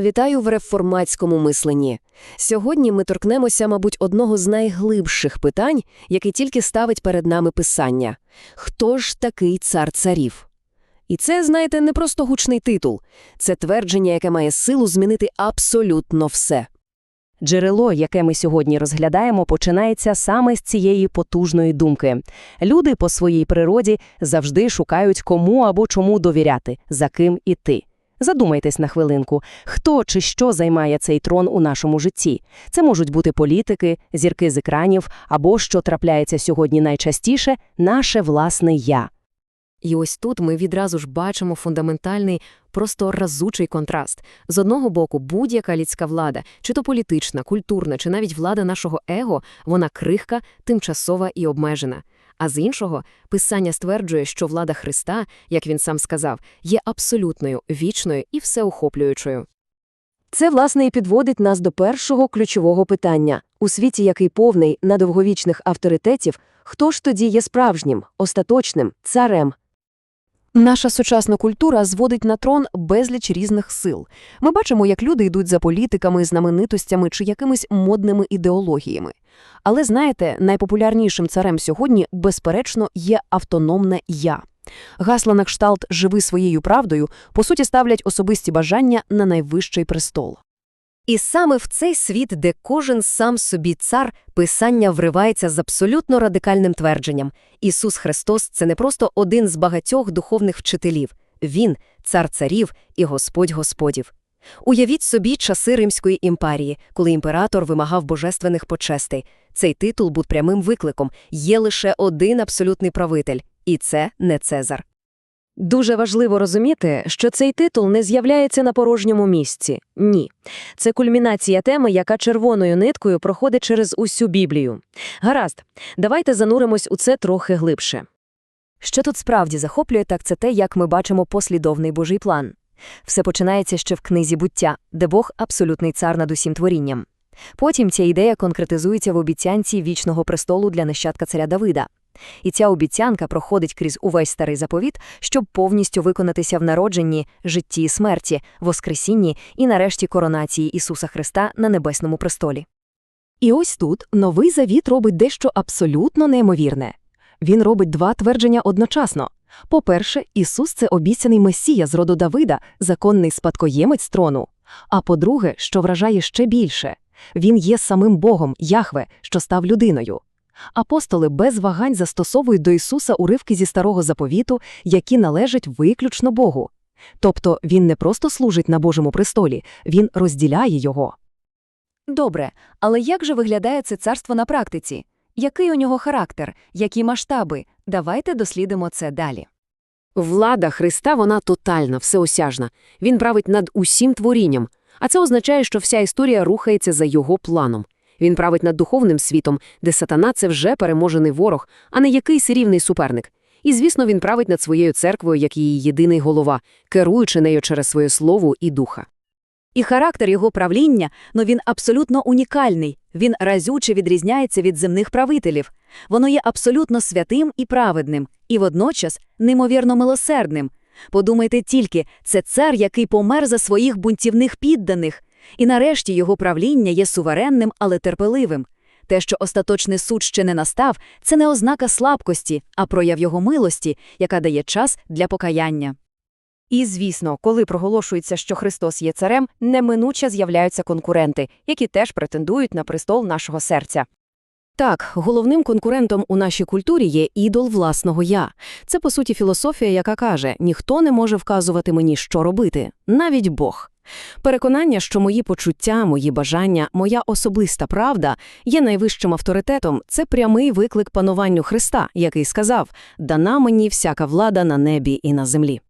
Вітаю в реформатському мисленні. Сьогодні ми торкнемося, мабуть, одного з найглибших питань, яке тільки ставить перед нами писання. Хто ж такий цар царів? І це, знаєте, не просто гучний титул. Це твердження, яке має силу змінити абсолютно все. Джерело, яке ми сьогодні розглядаємо, починається саме з цієї потужної думки. Люди по своїй природі завжди шукають кому або чому довіряти, за ким іти. Задумайтесь на хвилинку, хто чи що займає цей трон у нашому житті. Це можуть бути політики, зірки з екранів або, що трапляється сьогодні найчастіше, наше власне «я». І ось тут ми відразу ж бачимо фундаментальний, просто разучий контраст. З одного боку, будь-яка людська влада, чи то політична, культурна, чи навіть влада нашого его, вона крихка, тимчасова і обмежена. А з іншого, писання стверджує, що влада Христа, як він сам сказав, є абсолютною, вічною і всеохоплюючою. Це, власне, і підводить нас до першого ключового питання. У світі, який повний на довговічних авторитетів, хто ж тоді є справжнім, остаточним, царем? Наша сучасна культура зводить на трон безліч різних сил. Ми бачимо, як люди йдуть за політиками, знаменитостями чи якимись модними ідеологіями. Але знаєте, найпопулярнішим царем сьогодні, безперечно, є автономне я. Гасла на кшталт «Живи своєю правдою» по суті ставлять особисті бажання на найвищий престол. І саме в цей світ, де кожен сам собі цар, писання вривається з абсолютно радикальним твердженням. Ісус Христос – це не просто один з багатьох духовних вчителів. Він – цар царів і Господь Господів. Уявіть собі часи Римської імперії, коли імператор вимагав божественних почестей. Цей титул був прямим викликом. Є лише один абсолютний правитель, і це не Цезар. Дуже важливо розуміти, що цей титул не з'являється на порожньому місці. Ні. Це кульмінація теми, яка червоною ниткою проходить через усю Біблію. Гаразд, давайте зануримось у це трохи глибше. Що тут справді захоплює, так це те, як ми бачимо послідовний Божий план. Все починається ще в книзі буття, де Бог – абсолютний цар над усім творінням. Потім ця ідея конкретизується в обіцянці вічного престолу для нащадка царя Давида. І ця обіцянка проходить крізь увесь старий заповіт, щоб повністю виконатися в народженні, житті і смерті, воскресінні і нарешті коронації Ісуса Христа на небесному престолі. І ось тут новий завіт робить дещо абсолютно неймовірне. Він робить два твердження одночасно. По-перше, Ісус це обіцяний Месія з роду Давида, законний спадкоємець трону. А по-друге, що вражає ще більше, він є самим Богом, Яхве, що став людиною. Апостоли без вагань застосовують до Ісуса уривки зі старого заповіту, які належать виключно Богу. Тобто він не просто служить на Божому престолі, він розділяє його. Добре, але як же виглядає це царство на практиці? Який у нього характер, які масштаби? Давайте дослідимо це далі. Влада Христа, вона тотальна, всеосяжна. Він править над усім творінням, а це означає, що вся історія рухається за його планом. Він править над духовним світом, де сатана – це вже переможений ворог, а не якийсь рівний суперник. І, звісно, він править над своєю церквою, як її єдиний голова, керуючи нею через своє слово і духа. І характер його правління, ну він абсолютно унікальний, він разюче відрізняється від земних правителів. Воно є абсолютно святим і праведним, і водночас неймовірно милосердним. Подумайте тільки, це цар, який помер за своїх бунтівних підданих, і нарешті його правління є суверенним, але терпеливим. Те, що остаточний суд ще не настав, це не ознака слабкості, а прояв його милості, яка дає час для покаяння. І, звісно, коли проголошується, що Христос є царем, неминуче з'являються конкуренти, які теж претендують на престол нашого серця. Так, головним конкурентом у нашій культурі є ідол власного я. Це, по суті, філософія, яка каже, ніхто не може вказувати мені, що робити, навіть Бог. Переконання, що мої почуття, мої бажання, моя особиста правда є найвищим авторитетом, це прямий виклик пануванню Христа, який сказав «Дана мені всяка влада на небі і на землі».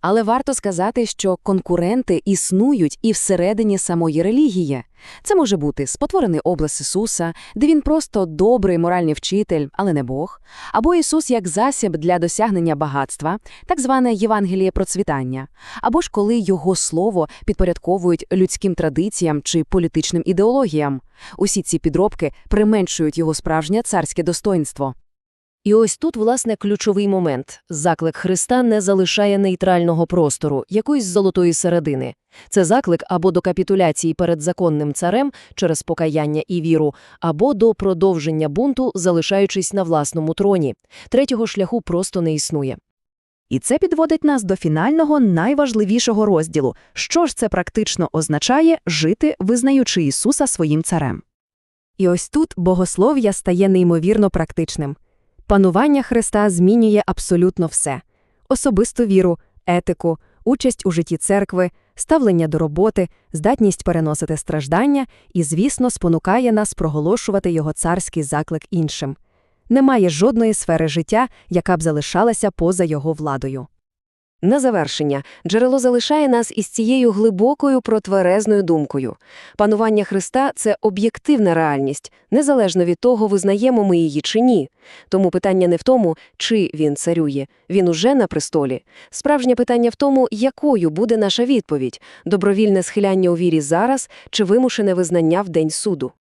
Але варто сказати, що конкуренти існують і всередині самої релігії. Це може бути спотворений образ Ісуса, де він просто добрий моральний вчитель, але не Бог, або Ісус як засіб для досягнення багатства, так зване Євангеліє процвітання, або ж коли Його слово підпорядковують людським традиціям чи політичним ідеологіям. Усі ці підробки применшують його справжнє царське достоинство. І ось тут, власне, ключовий момент. Заклик Христа не залишає нейтрального простору, якоїсь золотої середини. Це заклик або до капітуляції перед законним царем через покаяння і віру, або до продовження бунту, залишаючись на власному троні. Третього шляху просто не існує. І це підводить нас до фінального, найважливішого розділу. Що ж це практично означає жити, визнаючи Ісуса своїм царем? І ось тут богослов'я стає неймовірно практичним. Панування Христа змінює абсолютно все – особисту віру, етику, участь у житті церкви, ставлення до роботи, здатність переносити страждання і, звісно, спонукає нас проголошувати його царський заклик іншим. Немає жодної сфери життя, яка б залишалася поза його владою. На завершення, джерело залишає нас із цією глибокою протверезною думкою. Панування Христа – це об'єктивна реальність, незалежно від того, визнаємо ми її чи ні. Тому питання не в тому, чи він царює, він уже на престолі. Справжнє питання в тому, якою буде наша відповідь – добровільне схиляння у вірі зараз чи вимушене визнання в день суду.